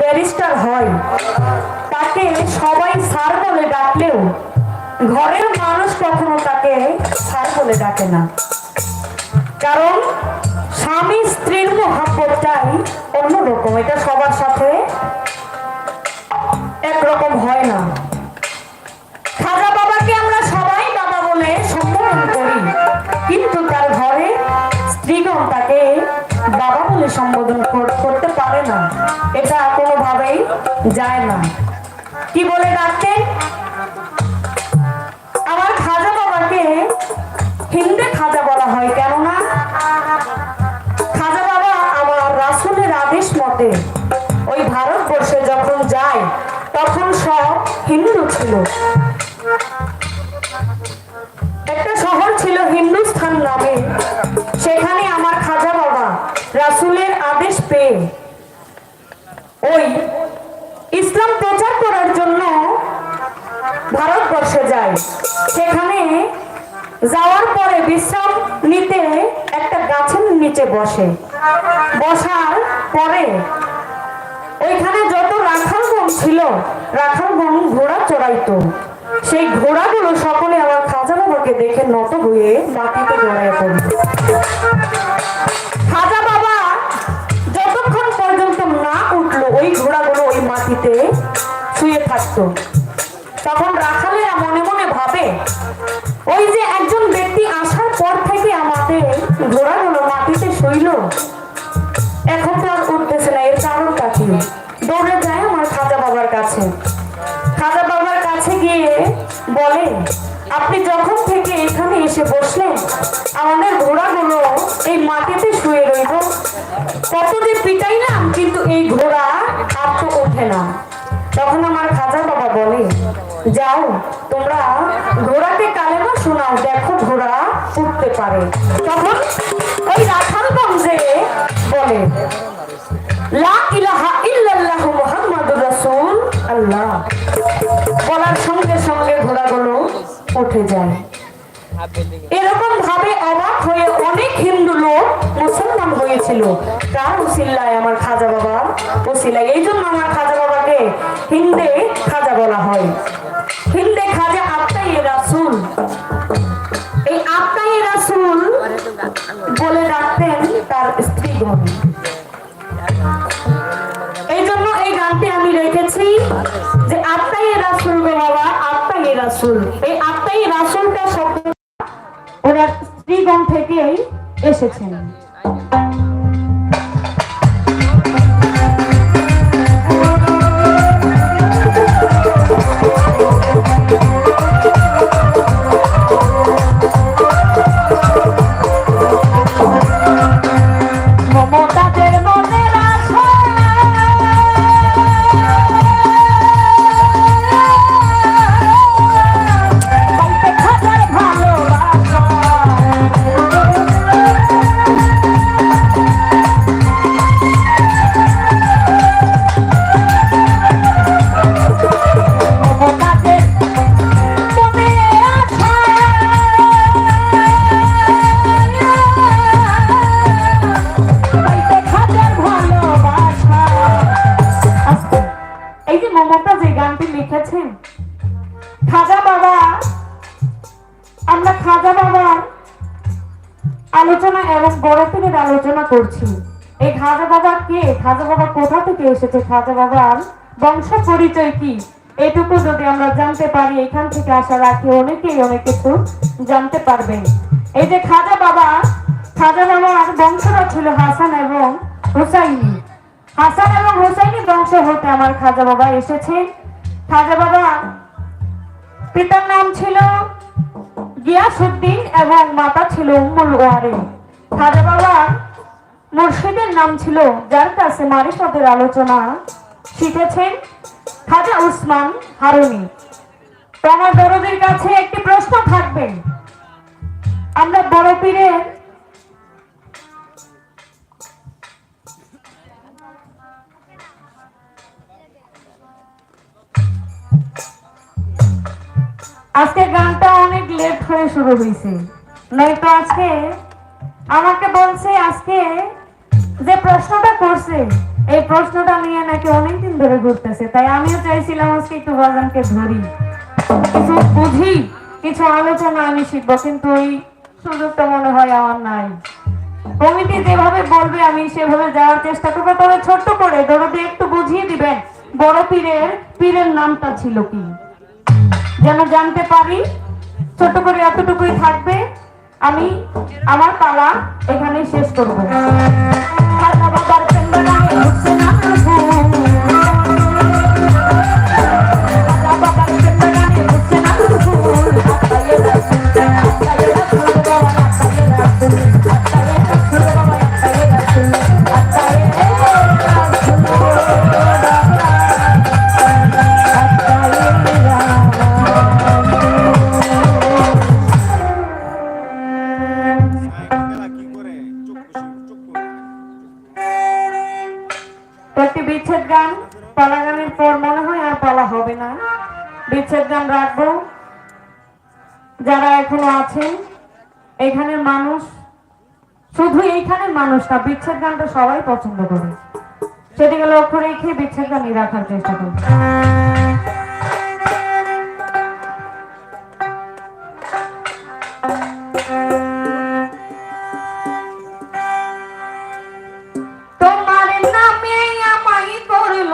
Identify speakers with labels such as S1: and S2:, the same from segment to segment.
S1: Barrister হয়। তাকে সবাই স্যার বলে ডাকলেও ঘরের মানুষ কখনো তাকে স্যার বলে ডাকে না। কারণ স্বামী স্ত্রীর মহাব্বতটাই অন্যরকম, এটা সবার সাথে একরকম হয় না। সম্বোধন করতে পারে না। এটা কোনোভাবেই যায় না। কি বলে ডাকতেন আমার খাজা বাবাকে হিন্দে খাজা বলা হয়, কেননা খাজা বাবা আমার রাসুলের আদেশ মতে ওই ভারতবর্ষে যখন যায়, তখন সব হিন্দু ছিল। একটা শহর ছিল হিন্দুস্থান নামে। সেখানে যাওয়ার পরে বিশ্রাম নিতে একটা গাছের নিচে বসে। বসার পরে ওইখানে যত রাখালগণ ছিল, রাখালগণ ঘোড়া চড়াইতো। সেই ঘোড়াগুলো সকলে আমার খাজা বাবাকে দেখে নত হয়ে মাটিতে জড়ায় পড়ল। খাজা বাবা যতক্ষণ পর্যন্ত না উঠল, ওই ঘোড়াগুলো ওই মাটিতে শুয়ে থাকতো। তখন রাখালেরা মনে মনে ভাবে, ওই যে একজন ব্যক্তি আসার পর থেকে আমাদের ঘোড়াগুলো মাটিতে শুইল এখন তো আর উঠতেছে না, এর কারণটা কি? দৌড়ে যায় আমার খাজা বাবার কাছে। খাজা বাবার কাছে গিয়ে বলে, আপনি যখন থেকে এখানে এসে বসলেন, আমাদের ঘোড়াগুলো এই মাটিতে শুয়ে রইল। কত যে পিটাইলাম, কিন্তু এই ঘোড়া আর তো ওঠে না। তখন আমার খাজা বাবা বলে যাও, তোমরা ঘোড়াকে কালেমা শোনাও, দেখো ঘোড়া উঠতে পারে। তখন ওই রাখালগঞ্জে বলে, লা ইলাহা ইল্লাল্লাহু মুহাম্মাদুর রাসূল আল্লাহ। বলার সঙ্গে সঙ্গে ঘোড়াগুলো উঠে যায়। এরকম ভাবে অবাক হয়ে অনেক হিন্দু লোক মুসলমান হয়েছিল। তার উসিল্লায় আমার খাজা বাবার উসিলায়। এই জন্য আমার খাজা বাবাকে হিন্দে খাজা বলা হয়। হিন্দে খাজা আত্মাই রাসুল। এই আত্মাই রাসুল বলে ডাকতেন তার স্ত্রীগণ এই জন্য এই গানটি আমি রেখেছি যে আত্মাই রাসুল গো বাবা, আত্মাই রাসুল। এই আত্মাই রাসুলটা শব্দ ওনার স্ত্রীগণ থেকেই এসেছেন। এসেছে খাজা বাবার বংশ পরিচয় কি, এটুকু যদি আমরা জানতে পারি, এখান থেকে আশা রাখি অনেকেই অনেক কিছু জানতে পারবেন। এই যে খাজা বাবা, খাজা বাবার বংশটা ছিল হাসান এবং হুসাইনি। হাসান এবং হুসাইনি বংশ হতে আমার খাজা বাবা এসেছেন খাজা বাবা পিতার নাম ছিল গিয়াসুদ্দিন এবং মাতা ছিল উম্মুল ওয়ারে খাজা বাবার মুর্শিদের নাম ছিল যার কাছে মারিফতের আলোচনা শিখেছেন খাজা উসমান হারুনি। তো আমার বড়দের কাছে একটি প্রশ্ন থাকবে। আমরা বড় পীরের আজকে গানটা অনেক লেট হয়ে শুরু হয়েছে। নয়তো আজকে আমাকে বলছে আজকে যে প্রশ্নটা করছে, এই প্রশ্নটা নিয়ে নাকি অনেকদিন ধরে ঘুরতেছে, তাই আমিও চাইছিলাম আজকে একটু বাজানকে ধরি। কিছু বুঝি, কিছু আলোচনা আমি শিখব, কিন্তু ওই সুযোগটা মনে হয় আমার নাই। কমিটি যেভাবে বলবে, আমি সেভাবে যাওয়ার চেষ্টা করব, তবে ছোট্ট করে, দরদে একটু বুঝিয়ে দিবেন, বড় পীরের পীরের নামটা ছিল কি? যেন জানতে পারি ছোট করে এতটুকুই থাকবে, আমি আমার পালা এখানে শেষ করব। বাবার পেন্ডারায় ঢুকছে না গানটা সবাই পছন্দ করে। সেদিকে লক্ষ্য রেখে বিচ্ছেদ নিয়ে রাখার চেষ্টা করি তোমার নামে আমায় করল।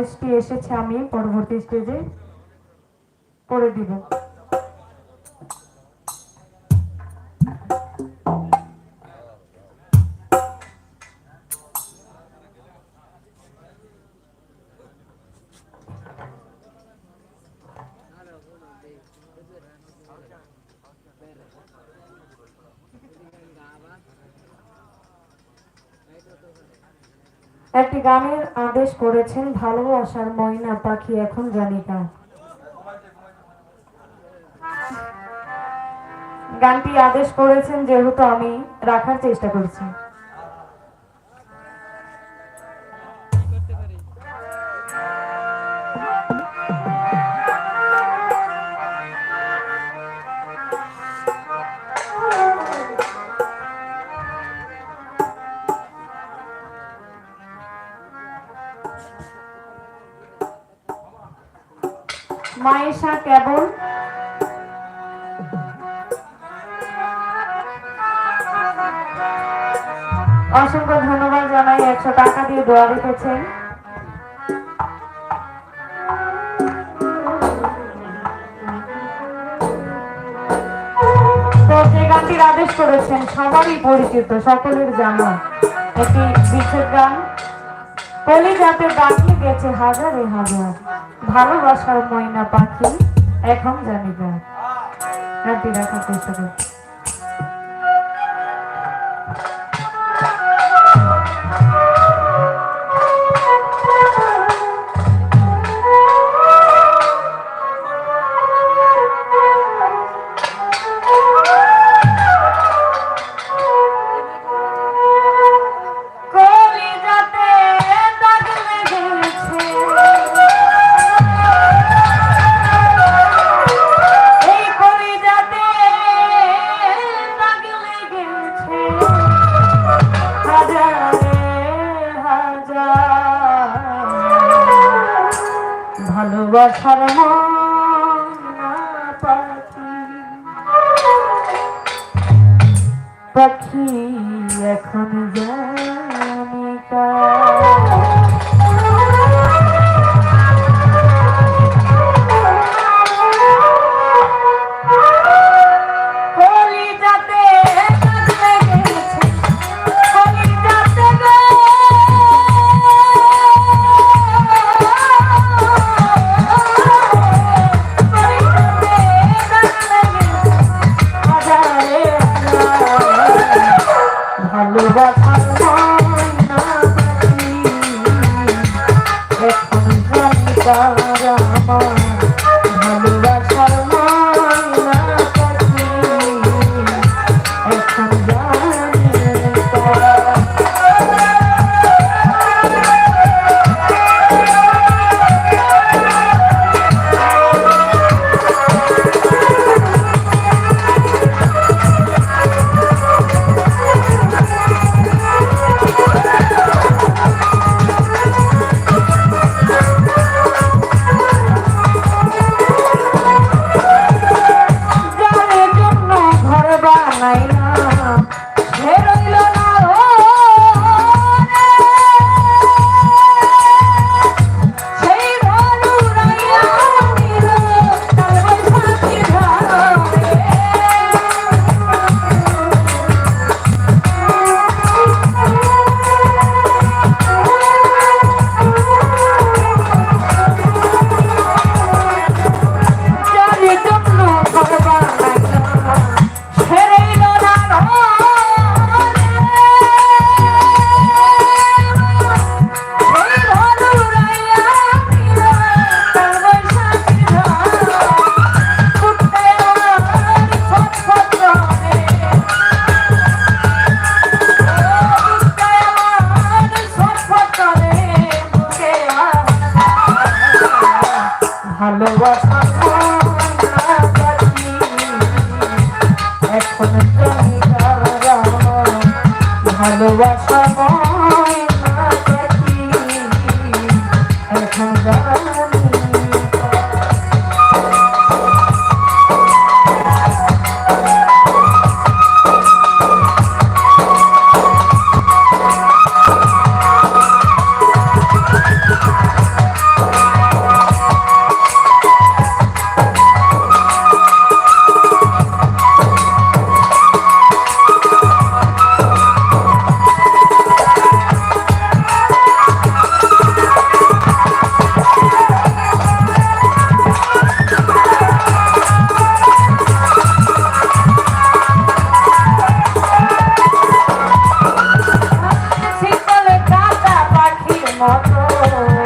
S1: আদেশটি এসেছে আমি পরবর্তী স্টেজে করে দিব। একটি গানের আদেশ করেছেন ভালোবাসার ময়না পাখি এখন জানিনা গানটি আদেশ করেছেন, যেহেতু আমি রাখার চেষ্টা করছি। মহেশা কেবল অসংখ্য ধন্যবাদ জানাই, একশো টাকা দিয়ে দোয়া রেখেছেন। যে গানটির আদেশ করেছেন, সবারই পরিচিত, সকলের জানা। একটি বিশ্বের গান। কলিজাতে বাকি গেছে হাজারে হাজার ভালোবাসার ময়না পাখি এখন জানি রাত্রি রাখার চেষ্টা করছি। ভালোবাসার পাখি এখন জানিকা I the rocks I'm on. মাতা